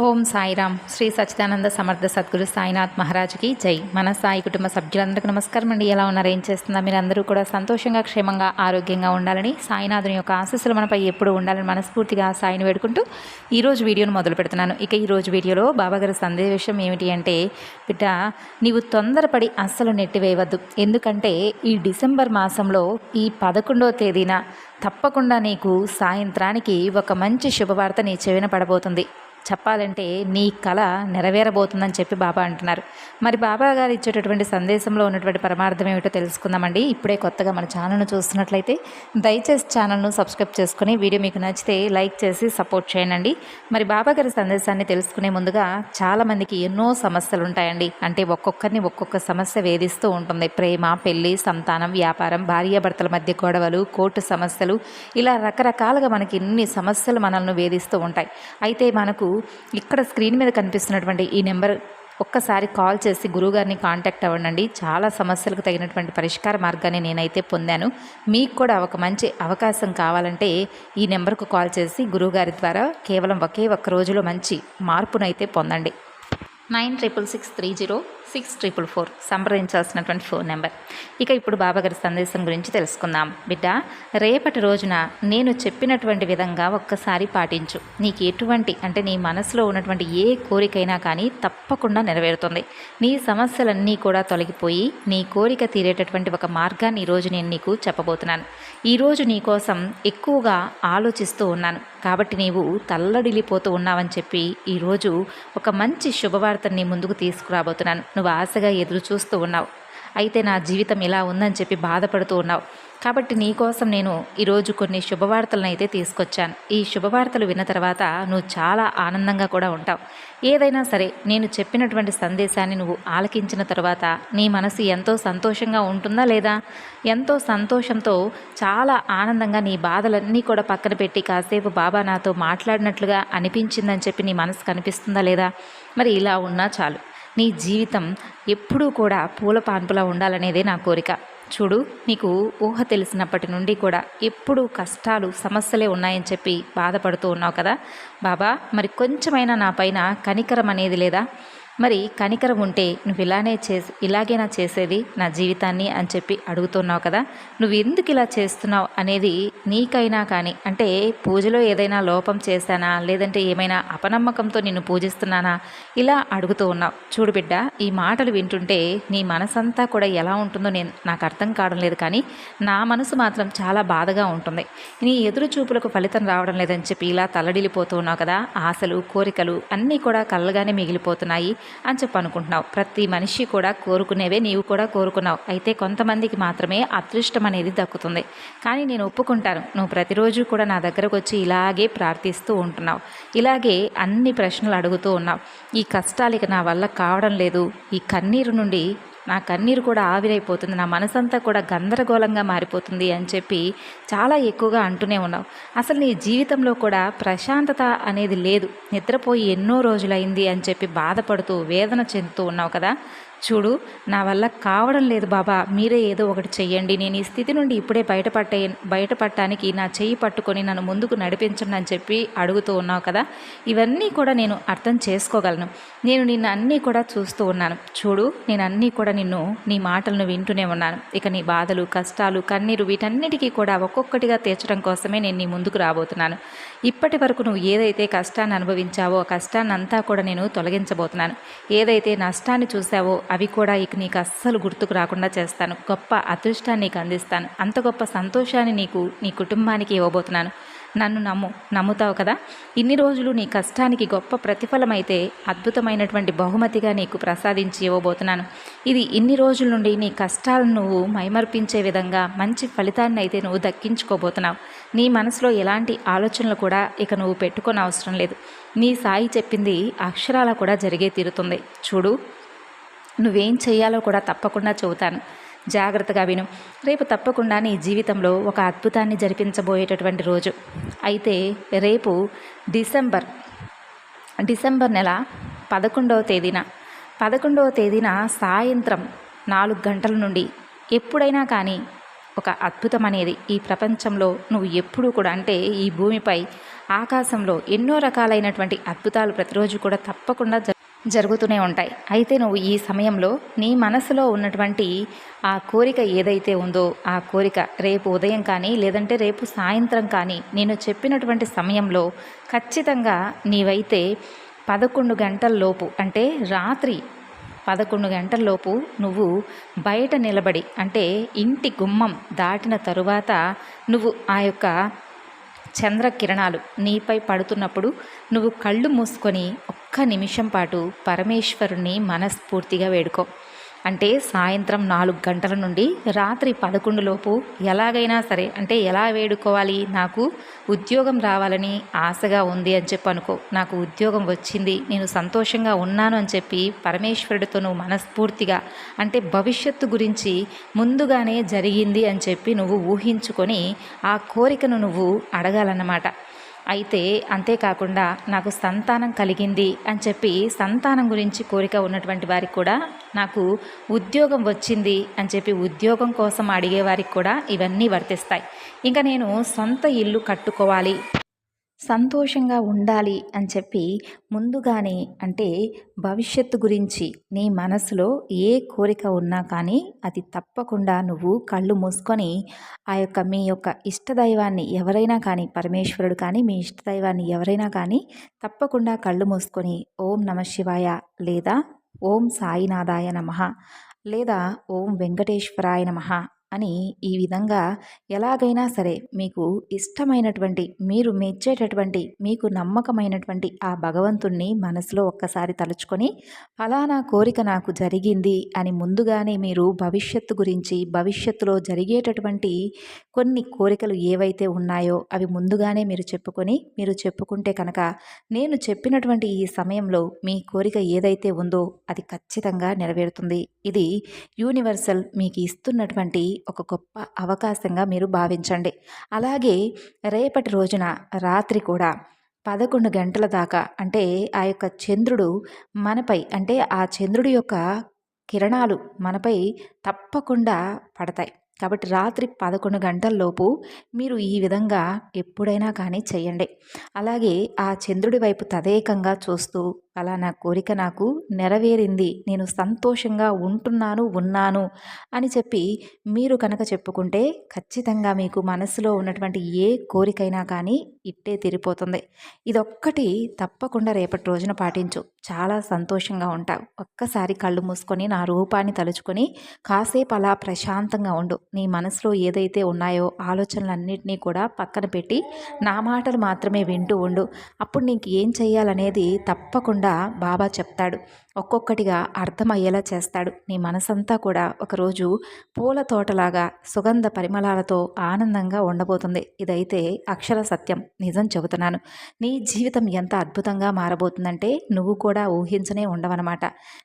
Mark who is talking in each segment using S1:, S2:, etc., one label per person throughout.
S1: ఓం సాయిరామ్. శ్రీ సచ్చిదానంద సమర్థ సద్గురు సాయినాథ్ మహారాజ్కి జై. మన సాయి కుటుంబ సభ్యులందరికీ నమస్కారం అండి. ఎలా ఉన్నారు? ఏం చేస్తుందా మీరు అందరూ కూడా సంతోషంగా క్షేమంగా ఆరోగ్యంగా ఉండాలని సాయినాథుని యొక్క ఆశస్సులు మనపై ఎప్పుడు ఉండాలని మనస్ఫూర్తిగా సాయిని వేడుకుంటూ ఈరోజు వీడియోను మొదలు పెడుతున్నాను. ఇక ఈరోజు వీడియోలో బాబాగారి సందేశం ఏమిటి అంటే బిడ్డ నీవు తొందరపడి అస్సలు నెట్టివేయవద్దు. ఎందుకంటే ఈ డిసెంబర్ మాసంలో ఈ పదకొండవ తేదీన తప్పకుండా నీకు సాయంత్రానికి ఒక మంచి శుభవార్త నీ చెవిన పడబోతుంది. చెప్పాలంటే నీ కళ నెరవేరబోతుందని చెప్పి బాబా అంటున్నారు. మరి బాబా గారు ఇచ్చేటటువంటి సందేశంలో ఉన్నటువంటి పరమార్థం ఏమిటో తెలుసుకుందామండి. ఇప్పుడే కొత్తగా మన ఛానల్ను చూస్తున్నట్లయితే దయచేసి ఛానల్ను సబ్స్క్రైబ్ చేసుకుని వీడియో మీకు నచ్చితే లైక్ చేసి సపోర్ట్ చేయండి. మరి బాబా గారి సందేశాన్ని తెలుసుకునే ముందుగా చాలామందికి ఎన్నో సమస్యలు ఉంటాయండి. అంటే ఒక్కొక్కరిని ఒక్కొక్క సమస్య వేధిస్తూ ఉంటుంది. ప్రేమ పెళ్ళి సంతానం వ్యాపారం భార్యాభర్తల మధ్య గొడవలు కోర్టు సమస్యలు ఇలా రకరకాలుగా మనకి ఇన్ని సమస్యలు మనల్ని వేధిస్తూ ఉంటాయి. అయితే మనకు ఇక్కడ స్క్రీన్ మీద కనిపిస్తున్నటువంటి ఈ నెంబర్ ఒక్కసారి కాల్ చేసి గురువుగారిని కాంటాక్ట్ అవ్వండి చాలా సమస్యలకు తగినటువంటి పరిష్కార మార్గాన్ని నేనైతే పొందాను. మీకు కూడా ఒక మంచి అవకాశం కావాలంటే ఈ నెంబర్కు కాల్ చేసి గురువుగారి ద్వారా కేవలం ఒకే ఒక్క రోజులో మంచి మార్పునైతే పొందండి. Nine triple six three zero six triple four సంప్రదించాల్సినటువంటి phone number. ఇక ఇప్పుడు బాబాగారి సందేశం గురించి తెలుసుకుందాం. బిడ్డ రేపటి రోజున నేను చెప్పినటువంటి విధంగా ఒక్కసారి పాటించు. నీకు ఎటువంటి అంటే నీ మనసులో ఉన్నటువంటి ఏ కోరికైనా కానీ తప్పకుండా నెరవేరుతుంది. నీ సమస్యలన్నీ కూడా తొలగిపోయి నీ కోరిక తీరేటటువంటి ఒక మార్గాన్ని ఈరోజు నేను నీకు చెప్పబోతున్నాను. ఈరోజు నీ కోసం ఎక్కువగా ఆలోచిస్తూ ఉన్నాను. కాబట్టి నీవు తల్లడిల్లిపోతూ ఉన్నావని చెప్పి ఈరోజు ఒక మంచి శుభవార్తని ముందుకు తీసుకురాబోతున్నాను. నువ్వు ఆశగా ఎదురు చూస్తూ ఉన్నావు. అయితే నా జీవితం ఇలా ఉందని చెప్పి బాధపడుతూ ఉన్నావు. కాబట్టి నీకోసం నేను ఈరోజు కొన్ని శుభవార్తలను అయితే తీసుకొచ్చాను. ఈ శుభవార్తలు విన్న తర్వాత నువ్వు చాలా ఆనందంగా కూడా ఉంటావు. ఏదైనా సరే నేను చెప్పినటువంటి సందేశాన్ని నువ్వు ఆలకించిన తర్వాత నీ మనసు ఎంతో సంతోషంగా ఉంటుందా లేదా? ఎంతో సంతోషంతో చాలా ఆనందంగా నీ బాధలన్నీ కూడా పక్కన పెట్టి కాసేపు బాబా నాతో మాట్లాడినట్లుగా అనిపించిందని చెప్పి నీ మనసు కనిపిస్తుందా లేదా? మరి ఇలా ఉన్నా చాలు. నీ జీవితం ఎప్పుడూ కూడా పూల పాన్పులా ఉండాలనేదే నా కోరిక. చూడు నీకు ఊహ తెలిసినప్పటి నుండి కూడా ఎప్పుడూ కష్టాలు సమస్యలే ఉన్నాయని చెప్పి బాధపడుతూ ఉన్నావు కదా. బాబా మరి కొంచెమైనా నా పైన కనికరం అనేది లేదా? మరి కనికరం ఉంటే నువ్వు ఇలానే చేసి ఇలాగేనా చేసేది నా జీవితాన్ని అని చెప్పి అడుగుతున్నావు కదా? నువ్వు ఎందుకు ఇలా చేస్తున్నావు అనేది నీకైనా కానీ అంటే పూజలో ఏదైనా లోపం చేశానా? లేదంటే ఏమైనా అపనమ్మకంతో నిన్ను పూజిస్తున్నానా? ఇలా అడుగుతూ ఉన్నావు. చూడు బిడ్డ ఈ మాటలు వింటుంటే నీ మనసంతా కూడా ఎలా ఉంటుందో నేను నాకు అర్థం కావడం లేదు కానీ నా మనసు మాత్రం చాలా బాధగా ఉంటుంది. నీ ఎదురు చూపులకు ఫలితం రావడం లేదని చెప్పి ఇలా తల్లడిల్లిపోతూ ఉన్నావు కదా? ఆశలు కోరికలు అన్నీ కూడా కళ్ళగానే మిగిలిపోతున్నాయి. అని చెప్పి అనుకుంటున్నావు. ప్రతి మనిషి కూడా కోరుకునేవే నీవు కూడా కోరుకున్నావు. అయితే కొంతమందికి మాత్రమే అదృష్టం అనేది దక్కుతుంది. కానీ నేను ఒప్పుకుంటాను. నువ్వు ప్రతిరోజు కూడా నా దగ్గరకు వచ్చి ఇలాగే ప్రార్థిస్తూ ఉంటున్నావు. ఇలాగే అన్ని ప్రశ్నలు అడుగుతూ ఉన్నావు. ఈ కష్టాలు ఇక నా వల్ల కావడం లేదు. ఈ కన్నీరు నుండి నా కన్నీరు కూడా ఆవిరైపోతుంది నా మనసంతా కూడా గందరగోళంగా మారిపోతుంది అని చెప్పి చాలా ఎక్కువగా అంటూనే ఉన్నావు. అసలు నీ జీవితంలో కూడా ప్రశాంతత అనేది లేదు. నిద్రపోయి ఎన్నో రోజులైంది అని చెప్పి బాధపడుతూ వేదన చెందుతూ ఉన్నావు కదా. చూడు నా వల్ల కావడం లేదు బాబా. మీరే ఏదో ఒకటి చెయ్యండి. నేను ఈ స్థితి నుండి ఇప్పుడే బయటపట్టే బయటపడటానికి నా చెయ్యి పట్టుకొని నన్ను ముందుకు నడిపించండి అని చెప్పి అడుగుతూ ఉన్నావు కదా? ఇవన్నీ కూడా నేను అర్థం చేసుకోగలను. నేను నిన్ను అన్నీ కూడా చూస్తూ ఉన్నాను. చూడు నేను అన్నీ కూడా నిన్ను నీ మాటలను వింటూనే ఉన్నాను. ఇక నీ బాధలు కష్టాలు కన్నీరు వీటన్నిటికీ కూడా ఒక్కొక్కటిగా తీర్చడం కోసమే నేను నీ ముందుకు రాబోతున్నాను. ఇప్పటి వరకు నువ్వు ఏదైతే కష్టాన్ని అనుభవించావో ఆ కష్టాన్ని అంతా కూడా నేను తొలగించబోతున్నాను. ఏదైతే నష్టాన్ని చూసావో అవి కూడా ఇక నీకు అస్సలు గుర్తుకు రాకుండా చేస్తాను. గొప్ప అదృష్టాన్ని నీకు అందిస్తాను. అంత గొప్ప సంతోషాన్ని నీకు నీ కుటుంబానికి ఇవ్వబోతున్నాను. నన్ను నమ్ము నమ్ముతావు కదా? ఇన్ని రోజులు నీ కష్టానికి గొప్ప ప్రతిఫలమైతే అద్భుతమైనటువంటి బహుమతిగా నీకు ప్రసాదించి ఇవ్వబోతున్నాను. ఇది ఇన్ని రోజుల నుండి నీ కష్టాలను నువ్వు మైమర్పించే విధంగా మంచి ఫలితాన్ని అయితే నువ్వు దక్కించుకోబోతున్నావు. నీ మనసులో ఎలాంటి ఆలోచనలు కూడా ఇక నువ్వు పెట్టుకోనవసరం లేదు. నీ సాయి చెప్పింది అక్షరాల కూడా జరిగే తీరుతుంది. చూడు. నువ్వేం చేయాలో కూడా తప్పకుండా చెబుతాను. జాగ్రత్తగా విను. రేపు తప్పకుండా నీ జీవితంలో ఒక అద్భుతాన్ని జరిపించబోయేటటువంటి రోజు. అయితే రేపు డిసెంబర్ డిసెంబర్ నెల పదకొండవ తేదీన పదకొండవ తేదీన సాయంత్రం నాలుగు గంటల నుండి ఎప్పుడైనా కానీ ఒక అద్భుతం అనేది ఈ ప్రపంచంలో నువ్వు ఎప్పుడూ కూడా అంటే ఈ భూమిపై ఆకాశంలో ఎన్నో రకాలైనటువంటి అద్భుతాలు ప్రతిరోజు కూడా తప్పకుండా జరుగుతూనే ఉంటాయి. అయితే నువ్వు ఈ సమయంలో నీ మనసులో ఉన్నటువంటి ఆ కోరిక ఏదైతే ఉందో ఆ కోరిక రేపు ఉదయం కానీ లేదంటే రేపు సాయంత్రం కానీ నేను చెప్పినటువంటి సమయంలో ఖచ్చితంగా నీవైతే పదకొండు గంటల లోపు అంటే రాత్రి పదకొండు గంటల్లోపు నువ్వు బయట నిలబడి అంటే ఇంటి గుమ్మం దాటిన తరువాత నువ్వు ఆ యొక్క చంద్రకిరణాలు నీపై పడుతున్నప్పుడు నువ్వు కళ్ళు మూసుకొని ఒక్క నిమిషం పాటు పరమేశ్వరుణ్ణి మనస్ఫూర్తిగా వేడుకో. అంటే సాయంత్రం నాలుగు గంటల నుండి రాత్రి పదకొండు లోపు ఎలాగైనా సరే అంటే ఎలా వేడుకోవాలి నాకు ఉద్యోగం రావాలని ఆశగా ఉంది అని చెప్పి అనుకో. నాకు ఉద్యోగం వచ్చింది నేను సంతోషంగా ఉన్నాను అని చెప్పి పరమేశ్వరుడితో నువ్వు మనస్ఫూర్తిగా అంటే భవిష్యత్తు గురించి ముందుగానే జరిగింది అని చెప్పి నువ్వు ఊహించుకొని ఆ కోరికను నువ్వు అడగాలన్నమాట. అయితే అంతేకాకుండా నాకు సంతానం కలిగింది అని చెప్పి సంతానం గురించి కోరిక ఉన్నటువంటి వారికి కూడా నాకు ఉద్యోగం వచ్చింది అని చెప్పి ఉద్యోగం కోసం అడిగే వారికి కూడా ఇవన్నీ వర్తిస్తాయి. ఇంకా నేను సొంత ఇల్లు కట్టుకోవాలి. సంతోషంగా ఉండాలి అని చెప్పి ముందుగానే అంటే భవిష్యత్తు గురించి నీ మనసులో ఏ కోరిక ఉన్నా కానీ అది తప్పకుండా నువ్వు కళ్ళు మూసుకొని ఆ యొక్క మీ యొక్క ఇష్టదైవాన్ని ఎవరైనా కానీ పరమేశ్వరుడు కానీ మీ ఇష్టదైవాన్ని ఎవరైనా కానీ తప్పకుండా కళ్ళు మూసుకొని ఓం నమ శివాయ లేదా ఓం సాయినాథాయ నమః లేదా ఓం వెంకటేశ్వరాయ నమః అని ఈ విధంగా ఎలాగైనా సరే మీకు ఇష్టమైనటువంటి మీరు మెచ్చేటటువంటి మీకు నమ్మకమైనటువంటి ఆ భగవంతుణ్ణి మనసులో ఒక్కసారి తలుచుకొని ఫలానా కోరిక నాకు జరిగింది అని ముందుగానే మీరు భవిష్యత్తు గురించి భవిష్యత్తులో జరిగేటటువంటి కొన్ని కోరికలు ఏవైతే ఉన్నాయో అవి ముందుగానే మీరు చెప్పుకొని మీరు చెప్పుకుంటే కనుక నేను చెప్పినటువంటి ఈ సమయంలో మీ కోరిక ఏదైతే ఉందో అది ఖచ్చితంగా నెరవేరుతుంది. ఇది యూనివర్సల్ మీకు ఇస్తున్నటువంటి ఒక గొప్ప అవకాశంగా మీరు భావించండి. అలాగే రేపటి రోజున రాత్రి కూడా పదకొండు గంటల దాకా అంటే ఆ యొక్క చంద్రుడు మనపై అంటే ఆ చంద్రుడి యొక్క కిరణాలు మనపై తప్పకుండా పడతాయి. కాబట్టి రాత్రి పదకొండు గంటల్లోపు మీరు ఈ విధంగా ఎప్పుడైనా కానీ చేయండి. అలాగే ఆ చంద్రుడి వైపు తదేకంగా చూస్తూ అలా నా కోరిక నాకు నెరవేరింది. నేను సంతోషంగా ఉంటున్నాను ఉన్నాను అని చెప్పి మీరు కనుక చెప్పుకుంటే ఖచ్చితంగా మీకు మనసులో ఉన్నటువంటి ఏ కోరికైనా కానీ ఇట్టే తీరిపోతుంది. ఇదొక్కటి తప్పకుండా రేపటి రోజున పాటించు. చాలా సంతోషంగా ఉంటావు. ఒక్కసారి కళ్ళు మూసుకొని నా రూపాన్ని తలుచుకొని కాసేపు అలా ప్రశాంతంగా ఉండు. నీ మనసులో ఏదైతే ఉన్నాయో ఆలోచనలన్నింటినీ కూడా పక్కన పెట్టి నా మాటలు మాత్రమే వింటూ ఉండు. అప్పుడు నీకు ఏం చేయాలనేది తప్పకుండా బాబా చెప్తాడు. ఒక్కొక్కటిగా అర్థమయ్యేలా చేస్తాడు. నీ మనసంతా కూడా ఒకరోజు పూల తోటలాగా సుగంధ పరిమళాలతో ఆనందంగా ఉండబోతుంది. ఇదైతే అక్షర సత్యం. నిజం చెబుతున్నాను. నీ జీవితం ఎంత అద్భుతంగా మారబోతుందంటే నువ్వు కూడా ఊహించనే ఉండవన్నమాట.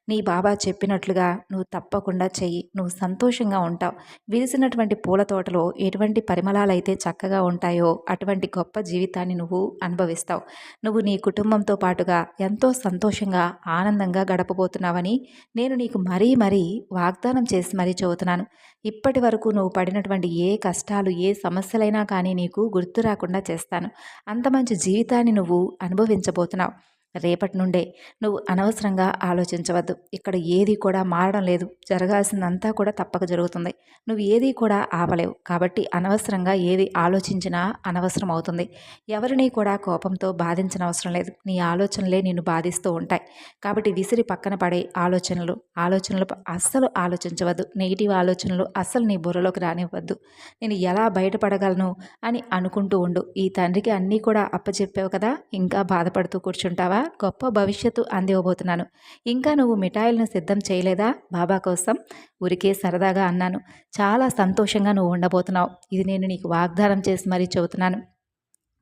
S1: నీ బాబా చెప్పినట్లుగా నువ్వు తప్పకుండా చెయ్యి. నువ్వు సంతోషంగా ఉంటావు. విరిసినటువంటి పూల తోటలో ఎటువంటి పరిమళాలు అయితే చక్కగా ఉంటాయో అటువంటి గొప్ప జీవితాన్ని నువ్వు అనుభవిస్తావు. నువ్వు నీ కుటుంబంతో పాటుగా ఎంతో సంతోషంగా ఆనందంగా గడపబోతున్నావని నేను నీకు మరీ మరీ వాగ్దానం చేసి మరీ చెబుతున్నాను. ఇప్పటి వరకు నువ్వు పడినటువంటి ఏ కష్టాలు ఏ సమస్యలైనా కానీ నీకు గుర్తు రాకుండా చేస్తాను. అంత మంచి జీవితాన్ని నువ్వు అనుభవించబోతున్నావు. రేపటి నుండే నువ్వు అనవసరంగా ఆలోచించవద్దు. ఇక్కడ ఏది కూడా మారడం లేదు. జరగాల్సిందంతా కూడా తప్పక జరుగుతుంది. నువ్వు ఏది కూడా ఆపలేవు. కాబట్టి అనవసరంగా ఏది ఆలోచించినా అనవసరం అవుతుంది ఎవరిని కూడా కోపంతో బాధించిన అవసరం లేదు. నీ ఆలోచనలే నిన్ను బాధిస్తూ ఉంటాయి. కాబట్టి విసిరి పక్కన పడే ఆలోచనలు ఆలోచనలు అస్సలు ఆలోచించవద్దు. నెగిటివ్ ఆలోచనలు అస్సలు నీ బుర్రలోకి రానివ్వద్దు. నేను ఎలా బయటపడగలను అని అనుకుంటూ ఉండు. ఈ తండ్రికి అన్నీ కూడా అప్పచెప్పావు కదా? ఇంకా బాధపడుతూ కూర్చుంటావా? గొప్ప భవిష్యత్తు అందివ్వబోతున్నాను. ఇంకా నువ్వు మిఠాయిలను సిద్ధం చేయలేదా? బాబా కోసం ఊరికే సరదాగా అన్నాను. చాలా సంతోషంగా నువ్వు ఉండబోతున్నావు. ఇది నేను నీకు వాగ్దానం చేసి మరీ చెబుతున్నాను.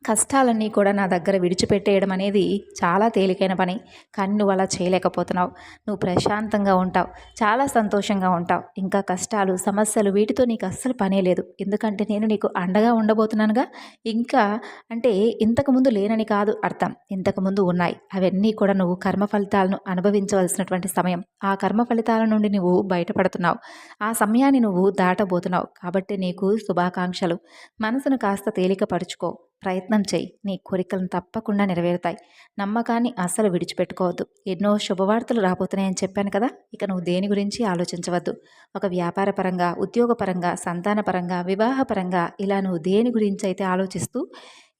S1: కష్టాలన్నీ కూడా నా దగ్గర విడిచిపెట్టేయడం అనేది చాలా తేలికైన పని. కానీ నువ్వు అలా చేయలేకపోతున్నావు. నువ్వు ప్రశాంతంగా ఉంటావు. చాలా సంతోషంగా ఉంటావు. ఇంకా కష్టాలు సమస్యలు వీటితో నీకు అస్సలు పనే లేదు. ఎందుకంటే నేను నీకు అండగా ఉండబోతున్నానుగా. ఇంకా అంటే ఇంతకుముందు లేనని కాదు అర్థం. ఇంతకుముందు ఉన్నాయి. అవన్నీ కూడా నువ్వు కర్మ ఫలితాలను అనుభవించవలసినటువంటి సమయం. ఆ కర్మ ఫలితాల నుండి నువ్వు బయటపడుతున్నావు. ఆ సమయాన్ని నువ్వు దాటబోతున్నావు. కాబట్టి నీకు శుభాకాంక్షలు. మనసును కాస్త తేలికపరుచుకో. ప్రయత్నం చేయి. నీ కోరికలను తప్పకుండా నెరవేరుతాయి. నమ్మకాన్ని అస్సలు విడిచిపెట్టుకోవద్దు. ఎన్నో శుభవార్తలు రాబోతున్నాయని చెప్పాను కదా! ఇక నువ్వు దేని గురించి ఆలోచించవద్దు. ఒక వ్యాపారపరంగా ఉద్యోగపరంగా సంతానపరంగా వివాహపరంగా ఇలా నువ్వు దేని గురించి అయితే ఆలోచిస్తూ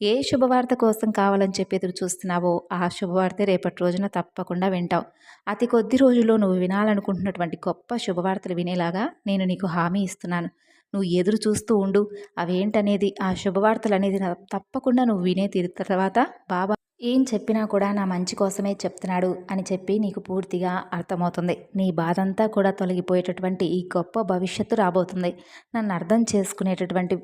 S1: ఏ శుభవార్త కోసం కావాలని చెప్పి ఎదురు చూస్తున్నావో ఆ శుభవార్త రేపటి రోజున తప్పకుండా వింటావు. అతి కొద్ది రోజుల్లో నువ్వు వినాలనుకుంటున్నటువంటి గొప్ప శుభవార్తలు వినేలాగా నేను నీకు హామీ ఇస్తున్నాను. నువ్వు ఎదురు చూస్తూ ఉండు. అవేంటనేది? ఆ శుభవార్తలు అనేది తప్పకుండా నువ్వు వినే తీరు. తర్వాత బాబా ఏం చెప్పినా కూడా నా మంచి కోసమే చెప్తున్నాడు అని చెప్పి నీకు పూర్తిగా అర్థమవుతుంది. నీ బాధంతా కూడా తొలగిపోయేటటువంటి ఈ గొప్ప భవిష్యత్తు రాబోతుంది. నన్ను అర్థం చేసుకునేటటువంటి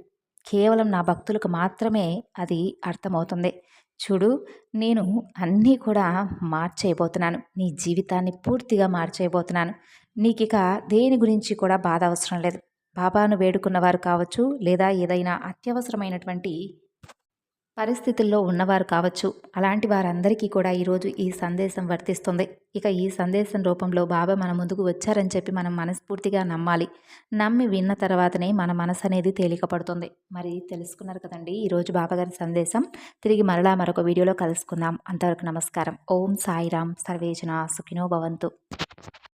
S1: కేవలం నా భక్తులకు మాత్రమే అది అర్థమవుతుంది. చూడు నేను అన్నీ కూడా మార్చేయబోతున్నాను. నీ జీవితాన్ని పూర్తిగా మార్చేయబోతున్నాను. నీకిక దేని గురించి కూడా బాధ అవసరం లేదు. బాబాను వేడుకున్నవారు కావచ్చు లేదా ఏదైనా అత్యవసరమైనటువంటి పరిస్థితుల్లో ఉన్నవారు కావచ్చు. అలాంటి వారందరికీ కూడా ఈరోజు ఈ సందేశం వర్తిస్తుంది. ఇక ఈ సందేశం రూపంలో బాబా మన ముందుకు వచ్చారని చెప్పి మనం మనస్ఫూర్తిగా నమ్మాలి. నమ్మి విన్న తర్వాతనే మన మనసు అనేది తేలికపడుతుంది. మరి తెలుసుకున్నారు కదండి ఈరోజు బాబాగారి సందేశం. తిరిగి మరలా మరొక వీడియోలో కలుసుకుందాం. అంతవరకు నమస్కారం. ఓం సాయిరామ్ సర్వేజన సుఖినో భవంతు.